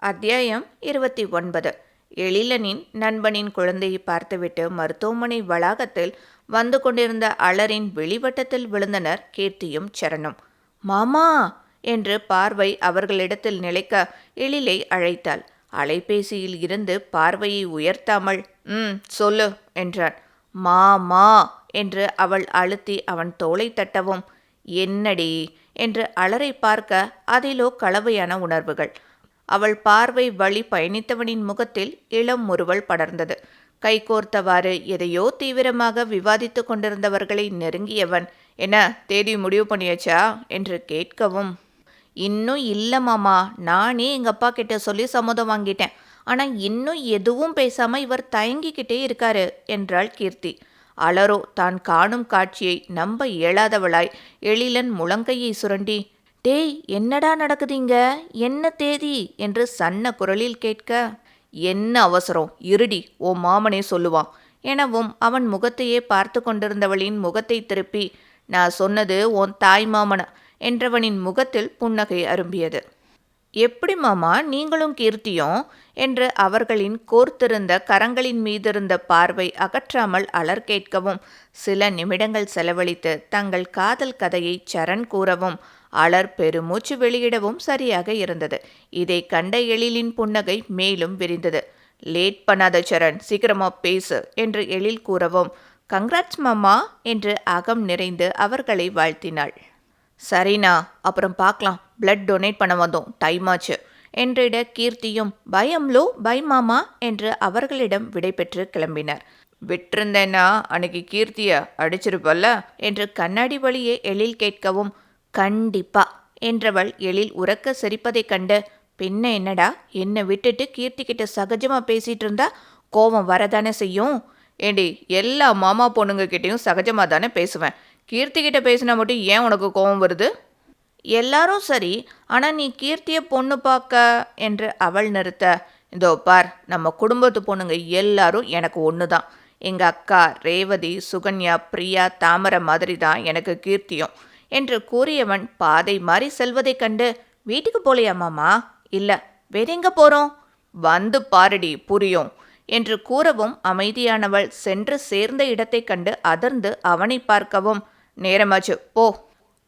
அத்தியாயம் இருபத்தி ஒன்பது. எழிலனின் நண்பனின் குழந்தையை பார்த்துவிட்டு மருத்துவமனை வளாகத்தில் வந்து கொண்டிருந்த அலரின் வெளிவட்டத்தில் விழுந்தனர் கீர்த்தியும் சரணும். மாமா! என்று பார்வை அவர்களிடத்தில் நிலைக்க எழிலை அழைத்தாள். அலைபேசியில் இருந்து பார்வையை உயர்த்தாமல் ம் சொல்லு என்றான். மாமா! என்று அவள் அழுத்தி அவன் தோளை தட்டவும் என்னடி? என்று அலரை பார்க்க அதிலோ கலவையான உணர்வுகள். அவள் பார்வை வழி பயணித்தவனின் முகத்தில் இளம் முறுவல் படர்ந்தது. கைகோர்த்தவாறு எதையோ தீவிரமாக விவாதித்துக் கொண்டிருந்தவர்களை நெருங்கியவன் என்ன தேதி முடிவு பண்ணியாச்சா? என்று கேட்கவும் இன்னும் இல்லை மாமா நானே எங்கள் அப்பா கிட்ட சொல்லி சம்மதம் வாங்கிட்டேன். ஆனால் இன்னும் எதுவும் பேசாமல் இவர் தயங்கிக்கிட்டே இருக்காரு என்றாள் கீர்த்தி. அலரோ தான் காணும் காட்சியை நம்ப இயலாதவளாய் எழிலன் முழங்கையை சுரண்டி டேய் என்னடா நடக்குதுங்க? என்ன தேதி? என்று சன்ன குரலில் கேட்க என்ன அவசரம்? இருடி ஓ மாமனே சொல்லுவான். எனவும் அவன் முகத்தையே பார்த்து கொண்டிருந்தவளின் முகத்தை திருப்பி நான் சொன்னது உன் தாய் மாமன என்றவனின் முகத்தில் புன்னகை அரும்பியது. எப்படி மாமா நீங்களும் கீர்த்தியும்? என்று அவர்களின் கோர்த்திருந்த கரங்களின் மீதிருந்த பார்வை அகற்றாமல் அலர் கேட்கவும் சில நிமிடங்கள் செலவழித்து தங்கள் காதல் கதையை சரண் கூறவும் அலர் பெருமூச்சு வெளியிடவும் சரியாக இருந்தது. இதை கண்ட எழிலின் புன்னகை மேலும் விரிந்தது. லேட் பண்ணாத சரண் சீக்கிரமா பேசு என்று எழில் கூறவும் கங்க்ராட்ஸ் மாமா என்று அகம் நிறைந்து அவர்களை வாழ்த்தினாள். சரிண்ணா அப்புறம் பார்க்கலாம். பிளட் டொனேட் பண்ண வந்தோம். டைம் ஆச்சு என்றிட கீர்த்தியும் பயம் பை மாமா என்று அவர்களிடம் விடைபெற்று கிளம்பினர். விட்டிருந்தேன்னா அன்னைக்கு கீர்த்திய அடிச்சிருப்பல்ல என்று கண்ணாடி வழியே எழில் கேட்கவும் கண்டிப்பா என்றவள் எழில் உறக்க சிரிப்பதைக் கண்டு பின்ன என்னடா? என்னை விட்டுட்டு கீர்த்தி கிட்ட சகஜமா பேசிட்டு இருந்தா கோபம் வரதானே செய்யும்? ஏண்டி எல்லா மாமா பொண்ணுங்க கிட்டேயும் சகஜமாக தானே பேசுவேன். கீர்த்தி கிட்ட பேசினா மட்டும் ஏன் உனக்கு கோபம் வருது? எல்லாரும் சரி ஆனால் நீ கீர்த்தியை பொண்ணு பார்க்க என்று அவள் நிறுத்த. இதோ பார் நம்ம குடும்பத்து பொண்ணுங்க எல்லாரும் எனக்கு ஒன்று தான் எங்கள் அக்கா ரேவதி சுகன்யா பிரியா தாமரை மாதிரி தான் எனக்கு கீர்த்தியும். என்று கூறியவன் பாதை மாறி செல்வதைக் கண்டு வீட்டுக்கு போலையா மாமா? இல்ல வேற எங்க போறோம்? வந்து பாருடி புரியும் என்று கூறவும் அமைதியானவள் சென்று சேர்ந்த இடத்தைக் கண்டு அதிர்ந்து அவனை பார்க்கவும் நேரமாச்சு போ.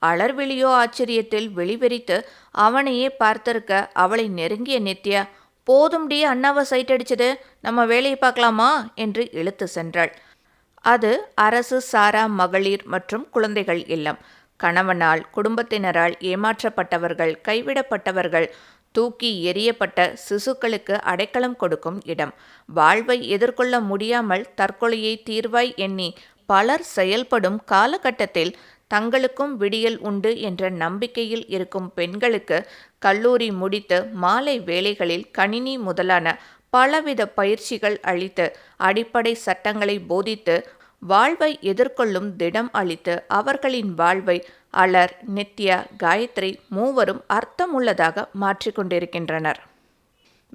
அலர்விழியோ ஆச்சரியத்தில் வெளிவெறித்து அவனையே பார்த்திருக்க அவளை நெருங்கிய நித்யா போதும்டி அண்ணாவை சைட் அடிச்சது நம்ம வேலையை பார்க்கலாமா? என்று இழுத்து சென்றாள். அது அரசு சாரா மகளிர் மற்றும் குழந்தைகள் இல்லம். கணவனால் குடும்பத்தினரால் ஏமாற்றப்பட்டவர்கள் கைவிடப்பட்டவர்கள் தூக்கி எரியப்பட்ட சிசுக்களுக்கு அடைக்கலம் கொடுக்கும் இடம். வாழ்வை எதிர்கொள்ள முடியாமல் தற்கொலையை தீர்வாய் எண்ணி பலர் செயல்படும் காலகட்டத்தில் தங்களுக்கும் விடியல் உண்டு என்ற நம்பிக்கையில் இருக்கும் பெண்களுக்கு கல்லூரி முடித்து மாலை வேளைகளில் கணினி முதலான பலவித பயிற்சிகள் அளித்து அடிப்படை சட்டங்களை போதித்து வாழ்வை எதிர்கொள்ளும் திடம் அளித்து அவர்களின் வாழ்வை அலர் நித்யா காயத்ரி மூவரும் அர்த்தமுள்ளதாக மாற்றிக்கொண்டிருக்கின்றனர்.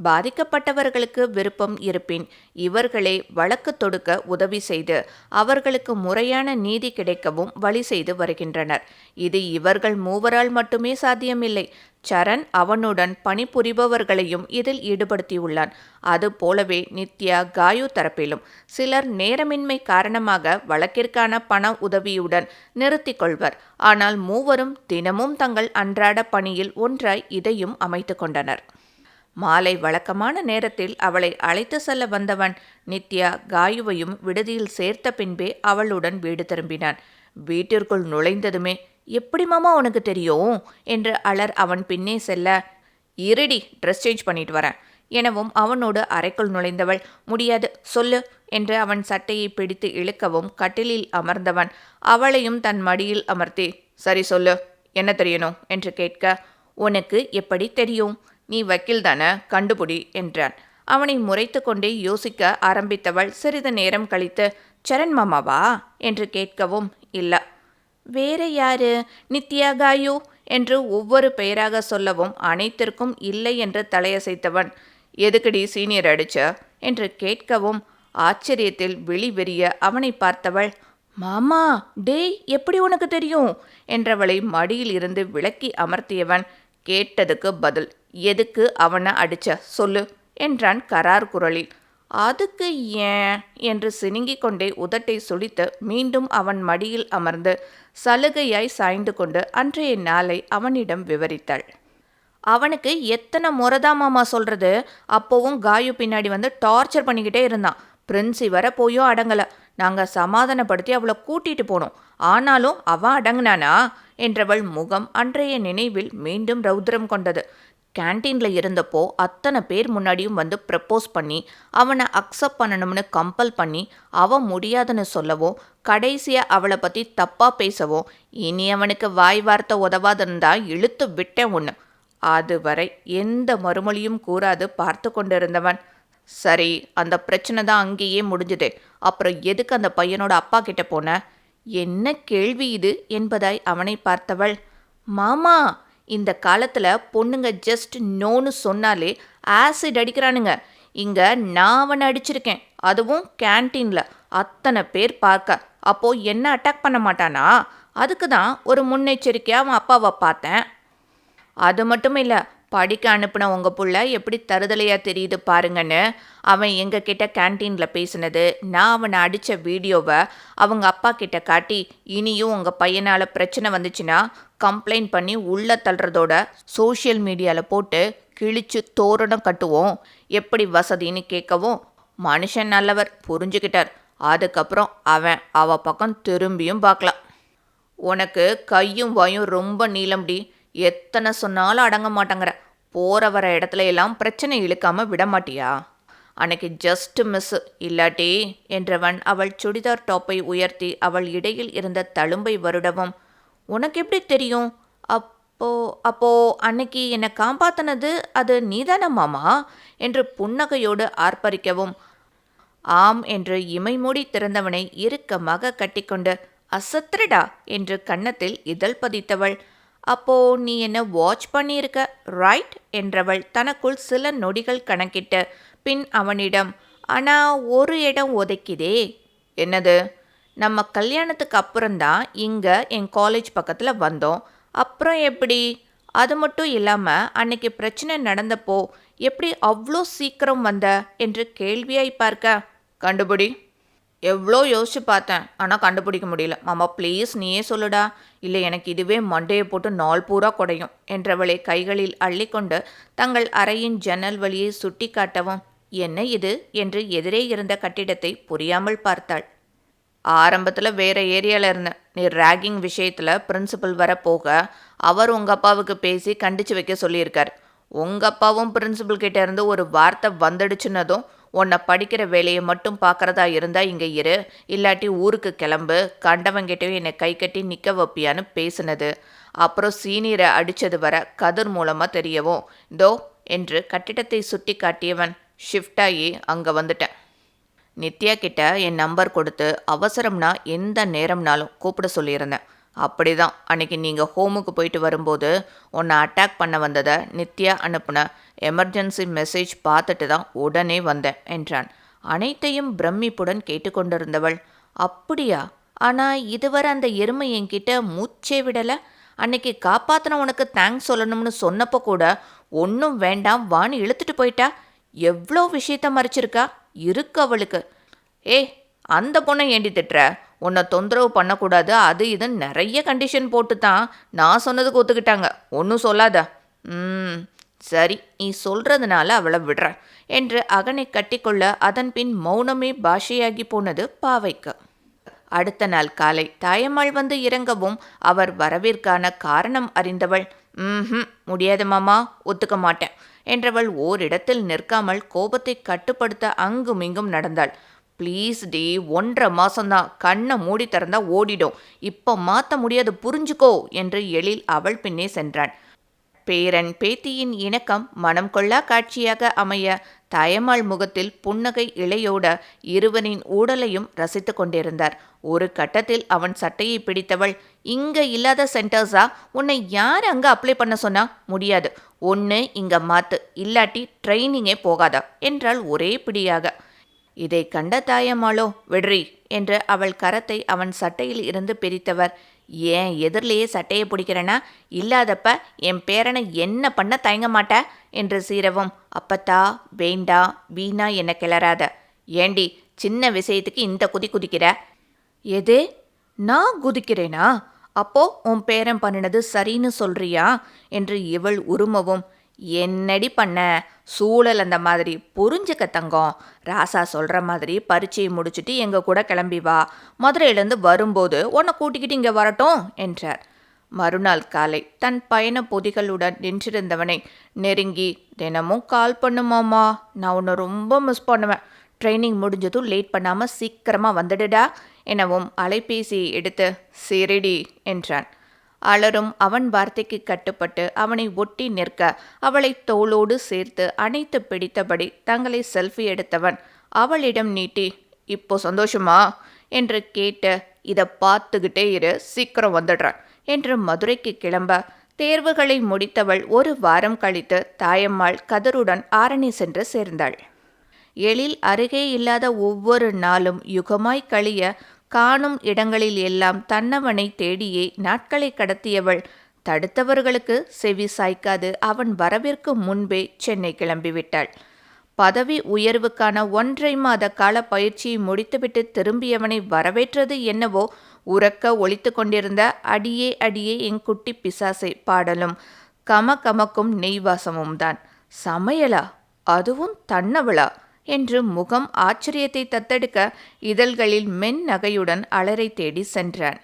பாதிக்கப்பட்டவர்களுக்கு விருப்பம் இருப்பின் இவர்களே வழக்கு தொடுக்க உதவி செய்து அவர்களுக்கு முறையான நீதி கிடைக்கவும் வழி செய்து வருகின்றனர். இது இவர்கள் மூவரால் மட்டுமே சாத்தியமில்லை. சரண் அவனுடன் பணிபுரிபவர்களையும் இதில் ஈடுபடுத்தியுள்ளான். அது போலவே நித்யா காயு தரப்பிலும் சிலர் நேரமின்மை காரணமாக வழக்கிற்கான பண உதவியுடன் நிறுத்திக் கொள்வர். ஆனால் மூவரும் தினமும் தங்கள் அன்றாட பணியில் ஒன்றாய் இதையும் அமைத்து கொண்டனர். மாலை வழக்கமான நேரத்தில் அவளை அழைத்து செல்ல வந்தவன் நித்யா காயுவையும் விடுதியில் சேர்த்த பின்பே அவளுடன் வீடு திரும்பினான். வீட்டிற்குள் நுழைந்ததுமே எப்படி மாமா உனக்கு தெரியும்? என்று அலர் அவன் பின்னே செல்ல இருடி ட்ரெஸ் சேஞ்ச் பண்ணிட்டு வரேன். எனவும் அவனோடு அறைக்குள் நுழைந்தவள் முடியாது சொல்லு என்று அவன் சட்டையை பிடித்து இழுக்கவும் கட்டிலில் அமர்ந்தவன் அவளையும் தன் மடியில் அமர்த்தி சரி சொல்லு என்ன தெரியணும்? என்று கேட்க உனக்கு எப்படி தெரியும்? நீ வக்கீல் தானே கண்டுபிடி என்றான். அவனை முறைத்து கொண்டே யோசிக்க ஆரம்பித்தவள் சிறிது நேரம் கழித்து சரண் மாமாவா? என்று கேட்கவும் இல்ல. வேற யாரு? நித்யாகாயு? என்று ஒவ்வொரு பெயராக சொல்லவும் அனைத்திற்கும் இல்லை என்று தலையசைத்தவன் எதுக்கடி சீனியர் அடிச்ச? என்று கேட்கவும் ஆச்சரியத்தில் விழி வெறிய அவனை பார்த்தவள் மாமா டேய் எப்படி உனக்கு தெரியும்? என்றவளை மடியில் இருந்து விளக்கி அமர்த்தியவன் கேட்டதுக்கு பதில் எதுக்கு அவனை அடிச்ச? சொல்லு என்றான் கரார் குரலில். அதுக்கு ஏன்? என்று சினுங்கிக் கொண்டே உதட்டை சுளித்து மீண்டும் அவன் மடியில் அமர்ந்து சலுகையாய் சாய்ந்து கொண்டு அன்றைய நாளை அவனிடம் விவரித்தாள். அவனுக்கு எத்தனை முறைதான் மாமா சொல்றது? அப்போவும் காயு பின்னாடி வந்து டார்ச்சர் பண்ணிக்கிட்டே இருந்தான். பிரின்சி வர போயோ அடங்கலை. நாங்கள் சமாதானப்படுத்தி அவளை கூட்டிட்டு போனோம். ஆனாலும் அவ அடங்குனானா? என்றவள் முகம் அன்றைய நினைவில் மீண்டும் ரௌத்ரம் கொண்டது. கேன்டீனில் இருந்தப்போ அத்தனை பேர் முன்னாடியும் வந்து ப்ரப்போஸ் பண்ணி அவனை அக்செப்ட் பண்ணணும்னு கம்பல் பண்ணி அவன் முடியாதுன்னு சொல்லவும் கடைசியாக அவளை பற்றி தப்பாக பேசவும் இனி அவனுக்கு வாய் வார்த்தை உதவாதிருந்தா இழுத்து விட்டேன் ஒன்று அதுவரை எந்த மறுமொழியும் கூறாது பார்த்து கொண்டிருந்தவன். சரி அந்த பிரச்சனை தான் அங்கேயே முடிஞ்சுது. அப்புறம் எதுக்கு அந்த பையனோட அப்பா கிட்ட போன? என்ன கேள்வி இது என்பதாய் அவனை பார்த்தவள். மாமா இந்த காலத்தில் பொண்ணுங்க ஜஸ்ட் நோன்னு சொன்னாலே ஆசிட் அடிக்கிறானுங்க. இங்கே நான் அவனை அடிச்சிருக்கேன். அதுவும் கேன்டீனில் அத்தனை பேர் பார்க்க. அப்போ என்ன அட்டாக் பண்ண மாட்டானா? அதுக்கு தான் ஒரு முன்னெச்சரிக்கையாக அவன் அப்பாவை பார்த்தேன். அது மட்டும் இல்லை படிக்க அனுப்பின உங்கள் புள்ள எப்படி தருதலையாக தெரியுது பாருங்கன்னு அவன் எங்கள் கிட்ட கேன்டீனில் பேசினது. நான் அவனை அடித்த வீடியோவை அவங்க அப்பா கிட்ட காட்டி இனியும் உங்கள் பையனால் பிரச்சனை வந்துச்சுன்னா கம்ப்ளைண்ட் பண்ணி உள்ளே தள்ளுறதோட சோஷியல் மீடியாவில் போட்டு கிழிச்சு தோரணம் கட்டுவோம். எப்படி வசதின்னு கேட்கவும் மனுஷன் நல்லவர் புரிஞ்சுக்கிட்டார். அதுக்கப்புறம் அவன் அவ பக்கம் திரும்பியும் பார்க்கலாம். உனக்கு கையும் வாயும் ரொம்ப நீளம்டி. எத்தனை சொன்னாலும் அடங்க மாட்டேங்கிற. போகிற வர இடத்துல எல்லாம் பிரச்சனை இழுக்காமல் விட மாட்டியா? அன்னைக்கு ஜஸ்ட் மிஸ் இல்லாட்டி என்றவன் அவள் சுடிதார் டாப்பை உயர்த்தி அவள் இடையில் இருந்த தழும்பை வருடவும் உனக்கு எப்படி தெரியும்? அப்போ அப்போ அன்னைக்கு என்னை காப்பாத்தினது அது நீதான மாமா? என்று புன்னகையோடு ஆர்ப்பரிக்கவும் ஆம் என்று இமை மூடி திறந்தவனை இறுக்கமாக கட்டிக்கொண்டு அசத்திரடா என்று கன்னத்தில் இதழ் பதித்தவள் அப்போ நீ என்ன வாட்ச் பண்ணியிருக்க? ரைட் என்றவள் தனக்குள் சில நொடிகள் கணக்கிட்டு பின் அவனிடம் ஆனா ஒரு இடம் ஒதைக்குதே. என்னது? நம்ம கல்யாணத்துக்கு அப்புறம்தான் இங்கே என் காலேஜ் பக்கத்தில் வந்தோம். அப்புறம் எப்படி? அது மட்டும் இல்லாமல் அன்னைக்கு பிரச்சனை நடந்தப்போ எப்படி அவ்வளோ சீக்கிரம் வந்த? என்று கேள்வியாய் பார்க்க. கண்டுபிடி. எவ்வளோ யோசிச்சு பார்த்தேன் ஆனால் கண்டுபிடிக்க முடியல. மாமா ப்ளீஸ் நீயே சொல்லுடா. இல்லை எனக்கு இதுவே மண்டையை போட்டு நாள் பூரா குடையும் என்றவளை கைகளில் அள்ளிக்கொண்டு தங்கள் அறையின் ஜன்னல் வழியை சுட்டி காட்டவும் என்ன இது? என்று எதிரே இருந்த கட்டிடத்தை புரியாமல் பார்த்தாள். ஆரம்பத்தில் வேற ஏரியாவில் இருந்தேன். நீ ரேகிங் விஷயத்தில் பிரின்சிபல் வர போக அவர் உங்கள் அப்பாவுக்கு பேசி கண்டிச்சு வைக்க சொல்லியிருக்கார். உங்கள் அப்பாவும் பிரின்சிபல் கிட்டேருந்து ஒரு வார்த்தை வந்துடுச்சுன்னதும் உன்னை படிக்கிற வேலையை மட்டும் பார்க்குறதா இருந்தால் இங்கே இரு. இல்லாட்டி ஊருக்கு கிளம்பு. கண்டவங்கிட்டயும் என்னை கை கட்டி நிற்க வைப்பியான்னு பேசினது. அப்புறம் சீனியரை அடித்தது வர கதிர் மூலமாக தெரியவும். தோ என்று கட்டிடத்தை சுட்டி காட்டியவன் ஷிஃப்டாகி அங்கே வந்துட்டேன். நித்யா கிட்ட என் நம்பர் கொடுத்து அவசரம்னா எந்த நேரம்னாலும் கூப்பிட சொல்லியிருந்தேன். அப்படிதான். அன்னைக்கு நீங்கள் ஹோமுக்கு போயிட்டு வரும்போது உன்னை அட்டாக் பண்ண வந்ததை நித்யா அனுப்புன எமர்ஜென்சி மெசேஜ் பார்த்துட்டு தான் உடனே வந்தேன் என்றான். அனைத்தையும் பிரமிப்புடன் கேட்டுக்கொண்டிருந்தவள் அப்படியா? ஆனால் இதுவரை அந்த எருமை என்கிட்ட மூச்சே விடலை. அன்னைக்கு காப்பாற்றின உனக்கு தேங்க்ஸ் சொல்லணும்னு சொன்னப்போ கூட ஒன்றும் வேண்டாம் வான்னு இழுத்துட்டு போயிட்டா? எவ்வளோ விஷயத்த மறைச்சிருக்கா? இருக்கு அவளுக்கு. ஏ அந்த பொண்ணை ஏண்டி திட்டுற? உன்னை தொந்தரவு பண்ணக்கூடாது. அது இதுன்னு நிறைய கண்டிஷன் போட்டு தான் நான் சொன்னதுக்கு ஒத்துக்கிட்டாங்க. ஒன்றும் சொல்லாத. ம் சரி நீ சொல்றதுனால அவளை விடுறேன் என்று அகனை கட்டிக்கொள்ள அதன் பின் மௌனமே பாஷையாகி போனது பாவைக்கு. அடுத்த நாள் காலை தாயம்மாள் வந்து இறங்கவும் அவர் வரவிற்கான காரணம் அறிந்தவள் ம் முடியாது மாமா ஒத்துக்க மாட்டேன் என்றவள் ஓரிடத்தில் நிற்காமல் கோபத்தை கட்டுப்படுத்த அங்குமிங்கும் நடந்தாள். ப்ளீஸ் டி ஒன்றரை மாசம்தான். கண்ணை மூடி திறந்தா ஓடிடும். இப்போ மாற்ற முடியாது புரிஞ்சுக்கோ என்று எழில் அவள் பின்னே சென்றான். பேரன் பேத்தியின் இணக்கம் மனம் கொள்ளா காட்சியாக அமைய தயமாள் முகத்தில் புன்னகை இளையோட இருவனின் ஊடலையும் ரசித்து கொண்டிருந்தார். ஒரு கட்டத்தில் அவன் சட்டையை பிடித்தவள் இங்க இல்லாத சென்டர்ஸா? உன்னை யார் அங்க அப்ளை பண்ண சொன்னா? முடியாது. ஒன்று இங்க மாத்து. இல்லாட்டி ட்ரைனிங்கே போகாதா? என்றாள் ஒரே பிடியாக. இதை கண்ட தாயம்மாளோ விடுறி என்று அவள் கரத்தை அவன் சட்டையில் இருந்து பிரித்தவர். ஏன் எதிர்லேயே சட்டையை பிடிக்கிறேன்னா இல்லாதப்ப என் பேரனை என்ன பண்ண தயங்க மாட்ட? என்று சீரவும். அப்பத்தா வேண்டா வீணா என்ன கிளறாத. ஏண்டி சின்ன விஷயத்துக்கு இந்த குதி குதிக்கிற? எது? நான் குதிக்கிறேனா? அப்போ உன் பேரன் பண்ணினது சரின்னு சொல்றியா? என்று இவள் உருமவும். என்னடி பண்ண? சூழல் அந்த மாதிரி. புரிஞ்சுக்க தங்கம். ராசா சொல்கிற மாதிரி பரீட்சையை முடிச்சுட்டு எங்கள் கூட கிளம்பி வா. மதுரையிலேருந்து வரும்போது உன்னை கூட்டிக்கிட்டு இங்கே வரட்டும் என்றார். மறுநாள் காலை தன் பயண பொதிகளுடன் நின்றிருந்தவனை நெருங்கி தினமும் கால் பண்ணுமாமா நான் உன்னை ரொம்ப மிஸ் பண்ணுவேன். ட்ரைனிங் முடிஞ்சதும் லேட் பண்ணாமல் சீக்கிரமாக வந்துடுடா எனவும் அலைபேசியை எடுத்து சிரிடி என்றான். அலரும் அவன் வார்த்தைக்கு கட்டுப்பட்டு அவனை ஒட்டி நிற்க அவளை தோளோடு சேர்த்து அணைத்து பிடித்தபடி தங்களை செல்ஃபி எடுத்தவன் அவளிடம் நீட்டி இப்போ சந்தோஷமா என்று கேட்டு இதை பார்த்துக்கிட்டே இரு சீக்கிரம் வந்துடுறான் என்று மதுரைக்கு கிளம்ப தேர்வுகளை முடித்தவள் ஒரு வாரம் கழித்து தாயம்மாள் கதருடன் ஆரணி சென்று சேர்ந்தாள். எழில் அருகே இல்லாத ஒவ்வொரு நாளும் யுகமாய் கழிய காணும் இடங்களில் எல்லாம் தன்னவனை தேடியே நாட்களை கடத்தியவள். தடுத்தவர்களுக்கு செவி சாய்க்காது. அவன் வரவிற்கு முன்பே சென்னை கிளம்பிவிட்டாள். பதவி உயர்வுக்கான ஒன்றை மாத கால பயிற்சியை முடித்துவிட்டு திரும்பியவனை வரவேற்றது என்னவோ உறக்க ஒழித்து கொண்டிருந்த அடியே அடியே என் குட்டி பிசாசை பாடலும் கம கமக்கும் நெய்வாசமும் தான் சமையலா? அதுவும் தன்னவளா? என்று முகம் ஆச்சரியத்தை தத்தெடுக்க இதழ்களில் மென் நகையுடன் அலரை தேடி சென்றான்.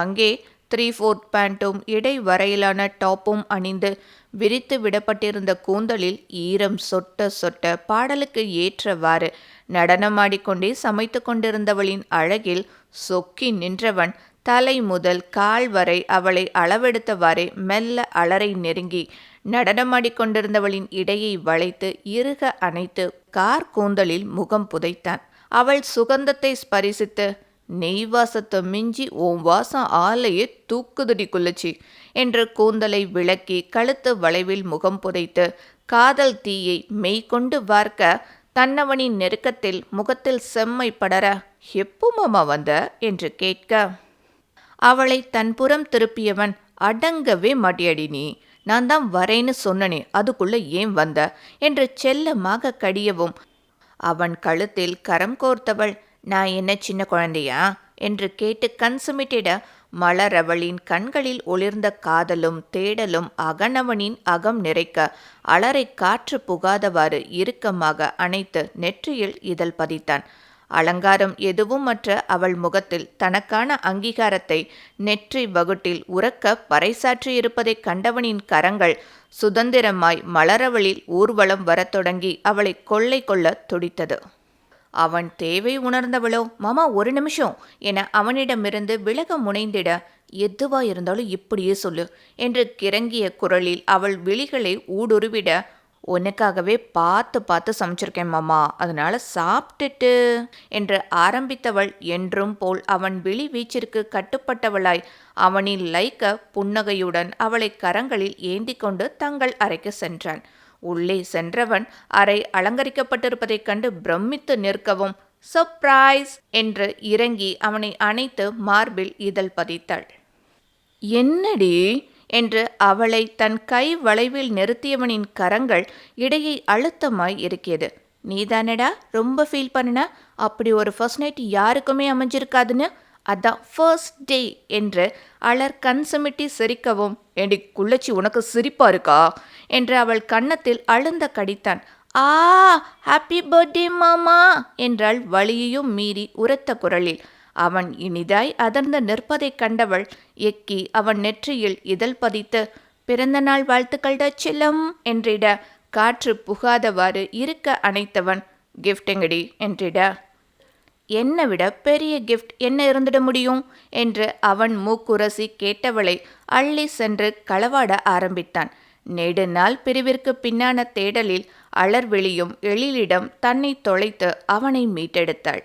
அங்கே த்ரீ ஃபோர்த் பேண்ட்டும் இடை வரையிலான டாப்பும் அணிந்து விரித்து விடப்பட்டிருந்த கூந்தலில் ஈரம் சொட்ட சொட்ட பாடலுக்கு ஏற்றவாறு நடனமாடிக்கொண்டே சமைத்து கொண்டிருந்தவளின் அழகில் சொக்கி நின்றவன் தலை முதல் கால் வரை அவளை அளவெடுத்தவாறே மெல்ல அலரை நெருங்கி நடனமாடிக்கொண்டிருந்தவளின் இடையை வளைத்து இறுக அணைத்து கார் கூந்தலில் முகம் புதைத்தான். அவள் சுகந்தத்தை ஸ்பரிசித்து நெய் வாசத்தை மிஞ்சி ஓம் வாசம் ஆலையே தூக்குதடி குள்ளச்சி என்று கூந்தலை விளக்கி கழுத்து வளைவில் முகம் புதைத்து காதல் தீயை மெய்கொண்டு வார்க்க தன்னவனின் நெருக்கத்தில் முகத்தில் செம்மை படர எப்போ மாமா வந்த? என்று கேட்க. அவளை தன்புறம் திருப்பியவன் அடங்கவே மாட்டியடி நீ. நான் தான் வரேன்னு சொன்னனே அதுக்குள்ள ஏன் வந்த? என்று செல்லமாக கடியவும் அவன் கழுத்தில் கரம் கோர்த்தவள் நான் என்ன சின்ன குழந்தையா? என்று கேட்டு கண் சுமிட்டிட மலரவளின் கண்களில் ஒளிர்ந்த காதலும் தேடலும் அகனவனின் அகம் நிறைக்க அலரை காற்று புகாதவாறு இறுக்கமாக அணைத்து நெற்றியில் இதழ் பதித்தான். அலங்காரம் எதுவும் மற்ற அவள் முகத்தில் தனக்கான அங்கீகாரத்தை நெற்றி வகுட்டில் உறக்க பறைசாற்றியிருப்பதைக் கண்டவனின் கரங்கள் சுதந்திரமாய் மலரவளில் ஊர்வலம் வரத் தொடங்கி அவளை கொள்ளை கொள்ள துடித்தது. அவன் தேவை உணர்ந்தவளோ? மாமா ஒரு நிமிஷம் என அவனிடமிருந்து விலக முனைந்திட எதுவா இருந்தாலும் இப்படியே சொல்லு என்று கிறங்கிய குரலில் அவள் விழிகளை ஊடுருவிட உனக்காகவே பார்த்து பார்த்து சமைச்சிருக்கேன் மாமா. அதனால சாப்பிட்டுட்டு. என்று ஆரம்பித்தவள் என்றும் போல் அவன் விழி வீச்சிற்கு கட்டுப்பட்டவளாய் அவனின் லைக்க புன்னகையுடன் அவளை கரங்களில் ஏந்தி கொண்டு தங்கள் அறைக்கு சென்றான். உள்ளே சென்றவன் அறை அலங்கரிக்கப்பட்டிருப்பதைக் கண்டு பிரமித்து நிற்கவும் சர்ப்ரைஸ் என்று இறங்கி அவனை அணைத்து மார்பில் இதழ் பதித்தாள். என்னடி? என்று அவளை தன் கை வளைவில் நிறுத்தியவனின் கரங்கள் இடையை அழுத்தமாய் இருக்கியது நீதானடா? ரொம்ப ஃபீல் பண்ணின? அப்படி ஒரு ஃபர்ஸ்ட் நைட் யாருக்குமே அமைஞ்சிருக்காதுன்னு? அதான் ஃபர்ஸ்ட் டே என்று அலர் கண் சுமிட்டி சிரிக்கவும் ஏண்டி குள்ளச்சி உனக்கு சிரிப்பா இருக்கா? என்று அவள் கன்னத்தில் அழுந்த கடித்தான். ஆ ஹாப்பி பர்த்டே மாமா என்றாள் வழியையும் மீறி உரத்த குரலில். அவன் இனிதாய் அதர்ந்து நிற்பதைக் கண்டவள் எக்கி அவன் நெற்றியில் இதழ் பதித்து பிறந்த நாள் வாழ்த்துக்கள் செல்லம் என்றிட. காற்று புகாதவாறு இருக்க அணைத்தவன் கிஃப்டெங்கடி என்றிட. என்னை விட பெரிய கிஃப்ட் என்ன இருந்துட முடியும்? என்று அவன் மூக்குரசி கேட்டவளை அள்ளி சென்று களவாட ஆரம்பித்தான். நெடுநாள் பிரிவிற்கு பின்னான தேடலில் அலர்வெளியும் எழிலிடம் தன்னை தொலைத்து அவனை மீட்டெடுத்தாள்.